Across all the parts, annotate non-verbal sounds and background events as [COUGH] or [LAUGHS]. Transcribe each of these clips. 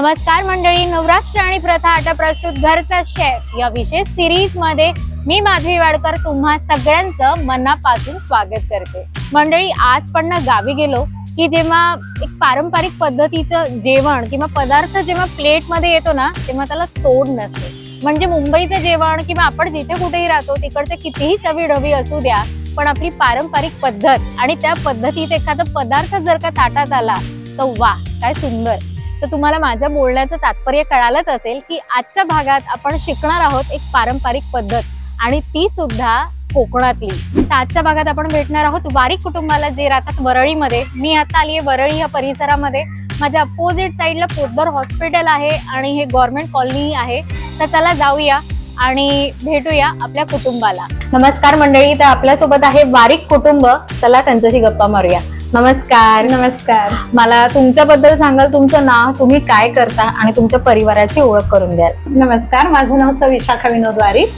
नमस्कार मंडळी नवराष्ट्र आणि प्रथा आता प्रस्तुत घरचा शेफ या विशेष सिरीजमध्ये मी माधवी वाडकर तुम्हा सगळ्यांचं मनापासून स्वागत करते. मंडळी आज पण ना गावी गेलो की जेव्हा एक पारंपरिक पद्धतीचं जेवण किंवा पदार्थ जेव्हा प्लेटमध्ये येतो ना तेव्हा त्याला तोड नसते. म्हणजे मुंबईचं जेवण किंवा आपण जिथे कुठेही राहतो तिकडचे कितीही चवी डवी असू द्या पण आपली पारंपरिक पद्धत आणि त्या पद्धतीत एखादा पदार्थ जर का ताटात आला तर वा काय सुंदर. तर तुम्हाला माझ्या बोलण्याचं तात्पर्य कळालंच असेल की आजच्या भागात आपण शिकणार आहोत एक पारंपरिक पद्धत आणि ती सुद्धा कोकणातली. तर आजच्या भागात आपण भेटणार आहोत बारीक कुटुंबाला जे राहतात वरळीमध्ये. मी आता आली आहे वरळी या परिसरामध्ये. माझ्या अपोजिट साईडला पोतभर हॉस्पिटल आहे आणि हे गव्हर्नमेंट कॉलनी आहे. तर चला जाऊया आणि भेटूया आपल्या कुटुंबाला. नमस्कार मंडळी तर आपल्यासोबत आहे बारीक कुटुंब. चला त्यांच्याशी गप्पा मारूया. नमस्कार. नमस्कार. मला तुमच्याबद्दल सांगाल तुमचं नाव तुम्ही काय करता आणि तुमच्या परिवाराची ओळख करून द्याल. नमस्कार माझं नाव सौ विशाखा विनोद वारीक.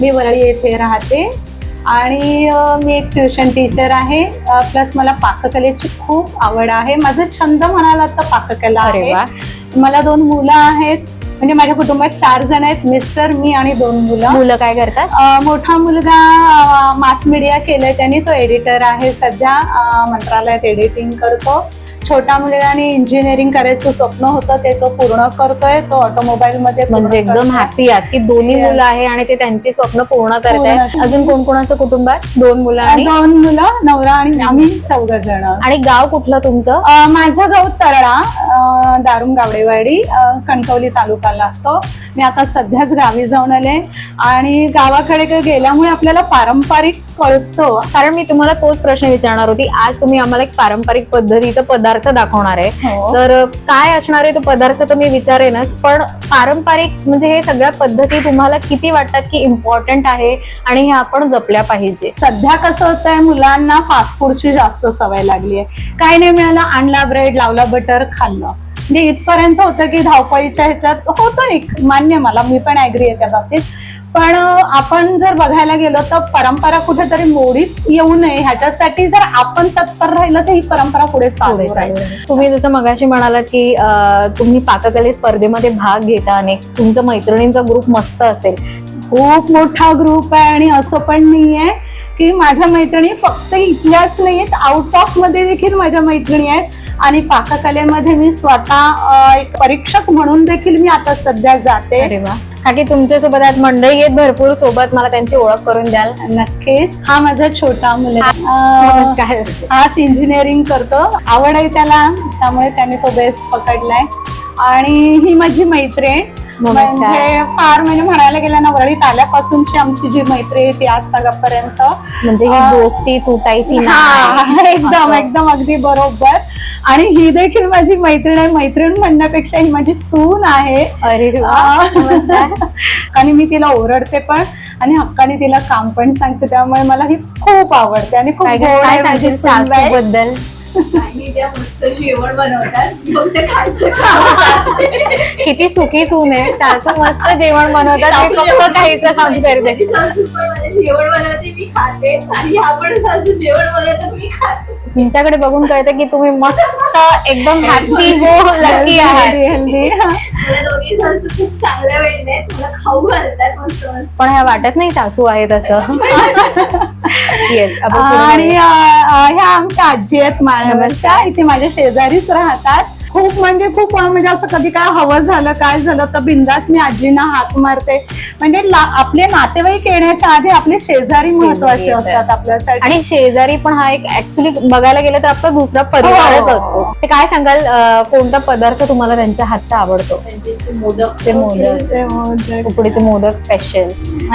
मी वरळी येथे राहते. आणि मी एक ट्युशन टीचर आहे. प्लस मला पाककलेची खूप आवड आहे. माझं छंद म्हणाला तर पाककला अरे आहे. मला दोन मुलं आहेत. म्हणजे माझ्या कुटुंबात चार जण आहेत मिस्टर मी आणि दोन मुलं. मुलं काय करतात? मोठा मुलगा मास मीडिया केलाय त्यांनी तो एडिटर आहे. सध्या मंत्रालयात एडिटिंग करतो. छोटा मुलगाने इंजिनिअरिंग करायचं स्वप्न होतं ते तो पूर्ण करतोय तो ऑटोमोबाईल मध्ये म्हणजे एकदम. हॅपी आहात की दोन्ही. मुलं आहे आणि ते त्यांची स्वप्न पूर्ण करतायत. अजून कोण कोणाचं कुटुंब आहे? दोन मुलं आणि? दोन मुलं नवरा आणि आम्ही चौघ जण. आणि गाव कुठलं तुमचं? माझं गाव तरळा दारुम गावडेवाडी कणकवली तालुका लागतो. मी आता सध्याच गावी जाऊन आले आणि गावाकडे गेल्यामुळे आपल्याला पारंपरिक कळतो. कारण मी तुम्हाला तोच प्रश्न विचारणार होती. आज तुम्ही आम्हाला एक पारंपरिक पद्धतीचा पदार्थ दाखवणार आहे. हो. तर काय असणार आहे तो पदार्थ तर मी विचारेनच पण पारंपरिक म्हणजे हे सगळ्या पद्धती तुम्हाला किती वाटतात की इम्पॉर्टंट आहे आणि हे आपण जपल्या पाहिजे? सध्या कसं होतंय मुलांना फास्ट फूडची जास्त सवय लागली आहे. काय नाही मिळालं आणला ब्रेड लावला बटर खाल्लं. म्हणजे इथपर्यंत होतं की धावपळीच्या ह्याच्यात होतं एक मान्य मला मी पण ऍग्री आहे त्या बाबतीत. पण आपण जर बघायला गेलो तर परंपरा कुठेतरी मोडीत येऊ नये. ह्याच्यासाठी जर आपण तत्पर राहिलं तर ही परंपरा पुढे चालू राहील. तुम्ही जसं मगाशी म्हणालात की तुम्ही पाककले स्पर्धेमध्ये भाग घेता आणि तुमचा मैत्रिणींचा ग्रुप मस्त असेल. खूप मोठा ग्रुप आहे आणि असं पण नाहीये की माझ्या मैत्रिणी फक्त इथल्याच नाही आहेत आउट ऑफमध्ये देखील माझ्या मैत्रिणी आहेत. आणि पाककलेमध्ये मी स्वतः एक परीक्षक म्हणून देखील मी आता सध्या जाते. अरे वा का की तुमच्यासोबत आज मंडळी आहेत भरपूर. सोबत मला त्यांची ओळख करून द्याल. नक्कीच. हा माझा छोटा मुलगा. हाच इंजिनिअरिंग करतो. आवड आहे त्याला त्यामुळे त्याने तो बेस पकडलाय. आणि ही माझी मैत्रीण. नमस्कार. म्हणजे फार म्हणजे म्हणायला गेलं ना वरळीत आल्यापासूनची आमची जी मैत्री आहे ती आज तागापर्यंत. म्हणजे ही दोस्ती तुटायची [LAUGHS] एकदम. एकदम अगदी बरोबर. आणि ही देखील माझी मैत्रीण आहे. मैत्रीण म्हणण्यापेक्षा ही माझी सून आहे. अरे [LAUGHS] आणि मी तिला ओरडते पण आणि हक्काने तिला काम पण सांगते. त्यामुळे मला ही खूप आवडते आणि खूप काय आणि त्या मस्त जेवण बनवतात. फक्त खायचं किती सुखी सून आहे. सासू मस्त जेवण बनवतात मी फक्त खायचं काम करते. माझी सासू पण जेवण बनवते मी खाते. आणि ह्या पण सासू जेवण बनवतात मी खाते. तुमच्याकडे बघून कळतं की तुम्ही मस्त एकदम हॅपी गो लकी आहात. मला दोन्ही सासू खूप चांगल्या वेळल्या आहेत. मला खाऊ घालतात मस्त मस्त. पण ह्या वाटत नाही सासू आहे तसं [LAUGHS] येस आणि अ, अ, ह्या आमच्या आजी आहेत माळ्यावरच्या इथे माझ्या शेजारीच राहतात. खूप म्हणजे खूप म्हणजे असं कधी काय हवं झालं काय झालं तर बिंदास मी आजींना हाक मारते. म्हणजे आपले नातेवाईक येण्याच्या आधी आपले शेजारी महत्त्वाचे. असतात आपल्यासाठी. आणि शेजारी पण हा एक ऍक्च्युली बघायला गेलं तर आपला दुसरा परिवारच हो. असतो. ते काय सांगाल कोणता पदार्थ तुम्हाला त्यांच्या हातचा आवडतो? ते मोदक. उकडीचे मोदक. स्पेशल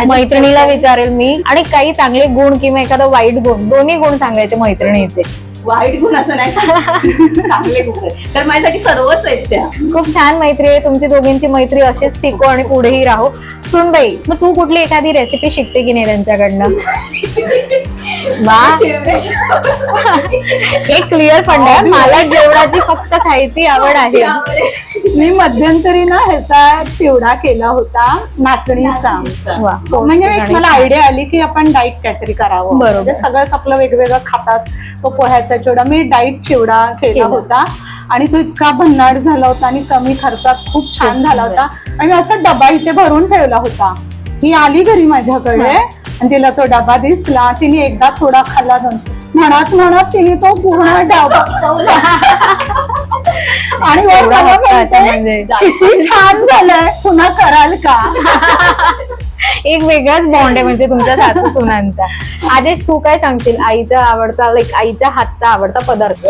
मैत्रिणीला विचारेल मी. आणि काही चांगले गुण किंवा एखादा वाईट गुण दोन्ही गुण सांगायचे मैत्रिणीचे. वाईट गुण असं नाही [LAUGHS] चांगले गुण आहेत. तर माझ्यासाठी सर्वच आहेत त्या. खूप छान मैत्री आहे. तुमची दोघींची मैत्री अशीच टिको आणि पुढेही राहो. सुनबाई मग तू कुठली एखादी रेसिपी शिकते की नाही त्यांच्याकडनं? [LAUGHS] वा. एक क्लिअर फंड आहे मला जेवणाची फक्त खायची आवड आहे. [LAUGHS] मी मध्यंतरी ना ह्याचा चिवडा केला होता. नाचणीचा. वा, म्हणजे एक मला आयडिया आली की आपण डाईट काहीतरी करावं. बरोबर. म्हणजे सगळंच आपलं वेगवेगळं खातात. तो पोह्याचा चिवडा मी डाईट चिवडा केला. होता. आणि तो इतका भन्नाट झाला होता आणि कमी खर्चात खूप छान झाला. होता. आणि असा डबा इथे भरून ठेवला होता. ही आली घरी माझ्याकडे आणि तिला तो डबा दिसला. तिने एकदा थोडा खाल्ला दोन. म्हणत म्हणत तिने तो पूर्ण डबा आणि म्हणजे. किती छान झालंय. पुन्हा कराल का? [LAUGHS] एक वेगळाच बॉन्ड आहे म्हणजे तुमच्या सासू सुनांचा. आदेश तू काय सांगशील? आईचा आवडता लाईक आईच्या हातचा आवडता पदार्थ?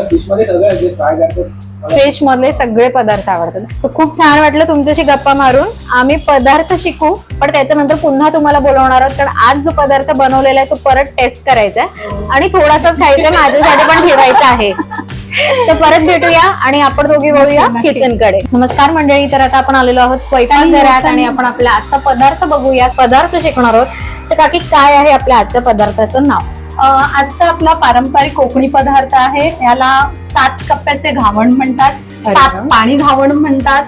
फिश मधले सगळे पदार्थ आवडतात. तर खूप छान वाटलं तुमच्याशी गप्पा मारून. आम्ही पदार्थ शिकू पण त्याच्यानंतर पुन्हा तुम्हाला बोलवणार आहोत कारण आज जो पदार्थ बनवलेला आहे तो परत टेस्ट करायचा आहे. आणि थोडासाच खायचा माझ्यासाठी पण ठेवायचा आहे. तर परत भेटूया आणि आपण दोघी बोलूया किचनकडे नमस्कार मंडळी तर आता आपण आलेलो आहोत स्वयंपाक घरात आणि आपण आपला आजचा पदार्थ बघूया पदार्थ शिकणार आहोत. तर काकी काय आहे आपल्या आजच्या पदार्थाचं नाव? आजचा आपला पारंपरिक कोकणी पदार्थ आहे. याला सात कप्प्याचे घावण म्हणतात. सात. पाणी घावण म्हणतात.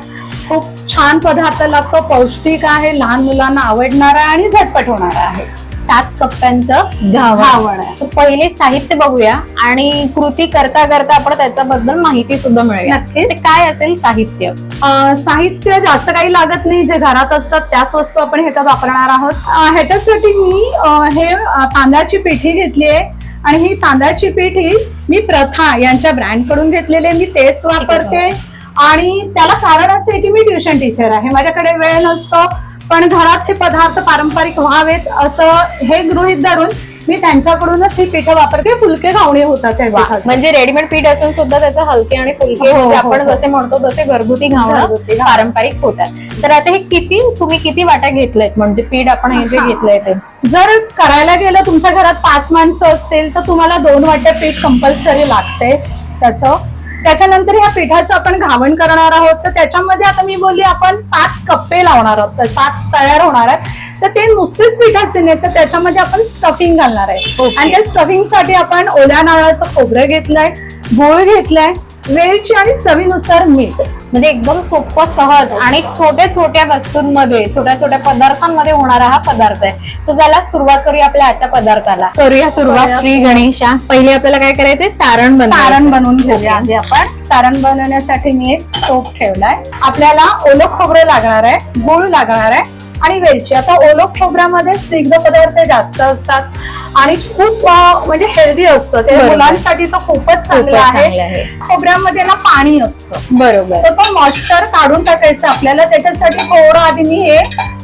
खूप छान पदार्थ लागतो. पौष्टिक आहे लहान मुलांना आवडणारा आणि झटपट होणारा आहे. सात कप्प्यांचं घावण. आहे. पहिले साहित्य बघूया आणि कृती करता करता आपण त्याच्याबद्दल माहिती सुद्धा नक्कीच. ते काय असेल साहित्य? साहित्य जास्त काही लागत नाही. जे घरात असतात त्याच वस्तू आपण ह्याच्यात वापरणार आहोत. ह्याच्यासाठी मी हे तांदळाची पिठी घेतली आहे. आणि ही तांदळाची पिठी मी प्रथा यांच्या ब्रँडकडून घेतलेली. मी तेच वापरते. आणि त्याला कारण असं आहे की मी ट्युशन टीचर आहे. माझ्याकडे वेळ नसतो. पण घरात हे पदार्थ पारंपरिक व्हावेत असं हे गृहित धरून मी त्यांच्याकडूनच ही पिठं वापरते फुलके घावणे होतात पिठाचे. म्हणजे रेडीमेड पीठ असून सुद्धा त्याचे हलके आणि फुलके हो, होते. हो, आपण हो. जसे म्हणतो तसे घरगुती घावणं घरगुती घावणं. पारंपरिक होतात तर आता हे किती तुम्ही किती वाट्या घेतलेत म्हणजे पीठ आपण हे जे हा. घेतलंय ते जर करायला गेलं तुमच्या घरात पाच माणसं असतील तर तुम्हाला दोन वाट्या पीठ कंपल्सरी लागते त्याचं त्याच्यानंतर ह्या पिठाचं आपण घावण करणार आहोत. तर त्याच्यामध्ये आता मी बोलली आपण सात कप्पे लावणार आहोत. तर सात तयार होणार आहेत. तर ते नुसतेच पिठाचे नाही तर त्याच्यामध्ये आपण स्टफिंग घालणार आहे. आणि त्या स्टफिंगसाठी आपण ओल्या नारळाचं खोबरं घेतलंय गोळ घेतलाय वेलची आणि चवीनुसार मीठ. म्हणजे एकदम सोपं सहज आणि छोट्या छोट्या वस्तूंमध्ये छोट्या छोट्या पदार्थांमध्ये होणारा हा पदार्थ आहे. तर चला सुरुवात करूया आपल्या आजच्या पदार्थाला. करूया सुरुवात श्री गणेशा. पहिले आपल्याला काय करायचंय? सारण बनवायचं. सारण बनवून घेऊया आधी आपण. सारण बनवण्यासाठी मी एक टोप ठेवलाय. आपल्याला ओलं खोबरं लागणार आहे गुळ लागणार आहे. आणि वेलची. आता ओलं खोबऱ्यामध्ये स्निग्ध पदार्थ जास्त असतात आणि खूप म्हणजे हेल्दी असतं. ते. मुलांसाठी तर खूपच चांगलं आहे. खोबऱ्यामध्ये ना पाणी असतं. बरोबर. तर तो मॉइश्चर काढून टाकायचं आपल्याला. त्याच्यासाठी थोडं आधी मी हे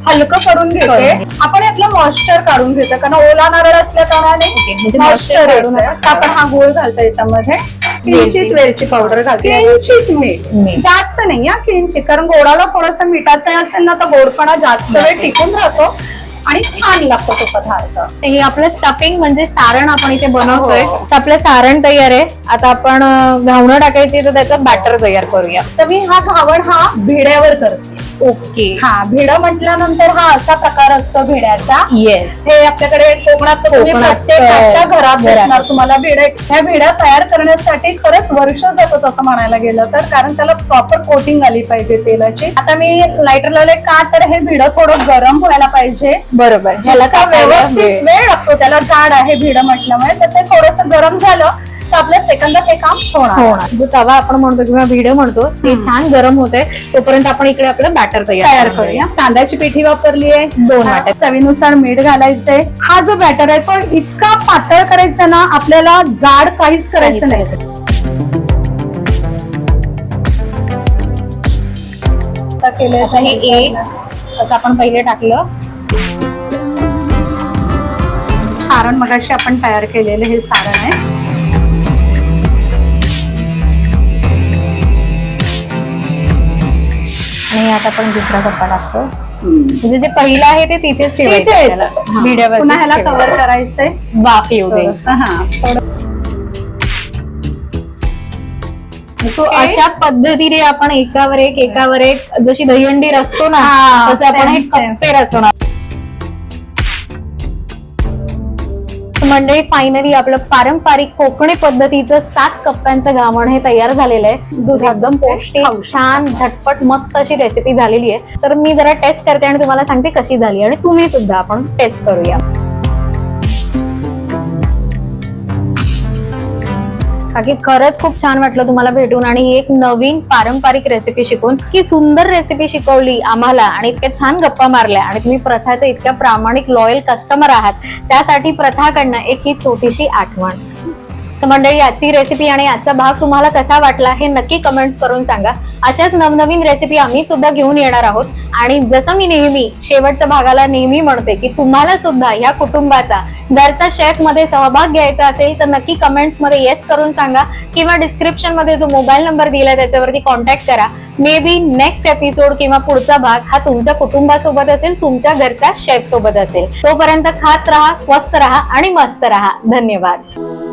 हलकं करून घेते. आपण यातलं मॉइश्चर काढून घेतो कारण ओला नारळ असल्या कारणाने म्हणजे मॉइश्चर आता आपण हा गोळ घालतो याच्यामध्ये. किंचित वेलची पावडर घालते. किंचित मीठ. मीठ. जास्त नाही हा किंचित कारण गोडाला थोडस मिठाचा असेल ना तर गोडपणा जास्त वेळ टिकून राहतो आणि छान लागतो तो पदार्थ. तर हे आपलं स्टफिंग म्हणजे सारण आपण इथे बनवतोय. हो. तर आपलं सारण तयार आहे. आता आपण अं, घावणं टाकायची तर त्याचं बॅटर तयार करूया. तर मी हा घावण हा भिड्यावर करते. ओके. हा भिड म्हटल्यानंतर हा असा प्रकार असतो भिड्याचा. येस हे आपल्याकडे कोकणात तुम्ही कोकणात, प्रत्येकाच्या अं, घरात घरात भेटणार असतं. तुम्हाला भिड्या ह्या भिड्या तयार करण्यासाठी खरंच वर्ष जातं तसं म्हणायला गेलं तर कारण त्याला प्रॉपर कोटिंग आली पाहिजे तेलाची. आता मी लायटर लावले का तर हे भिड थोडं गरम व्हायला पाहिजे. बरोबर. ज्याला का व्यवस्थित वेळ लागतो त्याला जाड आहे भिड म्हटल्यामुळे तर ते थोडस गरम झालं तर आपल्या सेकंदात हे काम होणार. जो तवा आपण म्हणतो किंवा भिड म्हणतो ते छान गरम होते तोपर्यंत आपण इकडे आपलं बॅटर तयार करूया. तांदळाची पिठी वापरली आहे दोन वाट्या. चवीनुसार मीठ घालायचंय. हा जो बॅटर आहे तो इतका पातळ करायचा ना आपल्याला जाड काहीच करायचं नाही. आता हे एक. असं आपण पहिले टाकलं. सारण मगाशी आपण तयार केलेलं हे सारण आहे. आणि आता आपण दुसरा कप्पा टाकतो म्हणजे जे पहिलं आहे ते तिथेच ठेवायचं पुन्हा ह्याला. कव्हर करायचंय. वाफ येऊ द्यायची हा. सो अशा पद्धतीने आपण एकावर एक एकावर एक जशी दहीहंडी रचतो ना तसं आपण हे. कप्पे मंडळी फायनली आपलं पारंपरिक कोकणी पद्धतीचं सात कप्प्यांचं घामण हे तयार झालेलं आहे. दूध एकदम पौष्टिक छान झटपट मस्त अशी रेसिपी झालेली आहे. तर मी जरा टेस्ट करते आणि तुम्हाला सांगते कशी झाली आणि तुम्ही सुद्धा आपण टेस्ट करूया. बाकी खरंच खूप छान वाटलं तुम्हाला भेटून आणि ही एक नवीन पारंपरिक रेसिपी शिकून. की सुंदर रेसिपी शिकवली आम्हाला आणि इतक्या छान गप्पा मारल्या आणि तुम्ही प्रथाचे इतक्या प्रामाणिक लॉयल कस्टमर आहात. त्यासाठी प्रथाकडनं एक ही छोटीशी आठवण. तर मंडळी आजची रेसिपी आणि आजचा भाग तुम्हाला कसा वाटला हे नक्की कमेंट्स करून सांगा. अशाच नवनवीन रेसिपी आम्ही सुद्धा घेऊन येणार आहोत. आणि जसं मी नेहमी शेवटच्या भागाला नेहमी म्हणते की तुम्हाला सुद्धा या कुटुंबाचा घरचा शेफमध्ये सहभाग घ्यायचा असेल तर नक्की कमेंट्समध्ये येस करून सांगा. किंवा डिस्क्रिप्शनमध्ये जो मोबाईल नंबर दिलाय त्याच्यावरती कॉन्टॅक्ट करा. मे बी नेक्स्ट एपिसोड किंवा पुढचा भाग हा तुमच्या कुटुंबासोबत असेल तुमच्या घरच्या शेफ सोबत असेल. तोपर्यंत खात राहा स्वस्त राहा आणि मस्त राहा. धन्यवाद.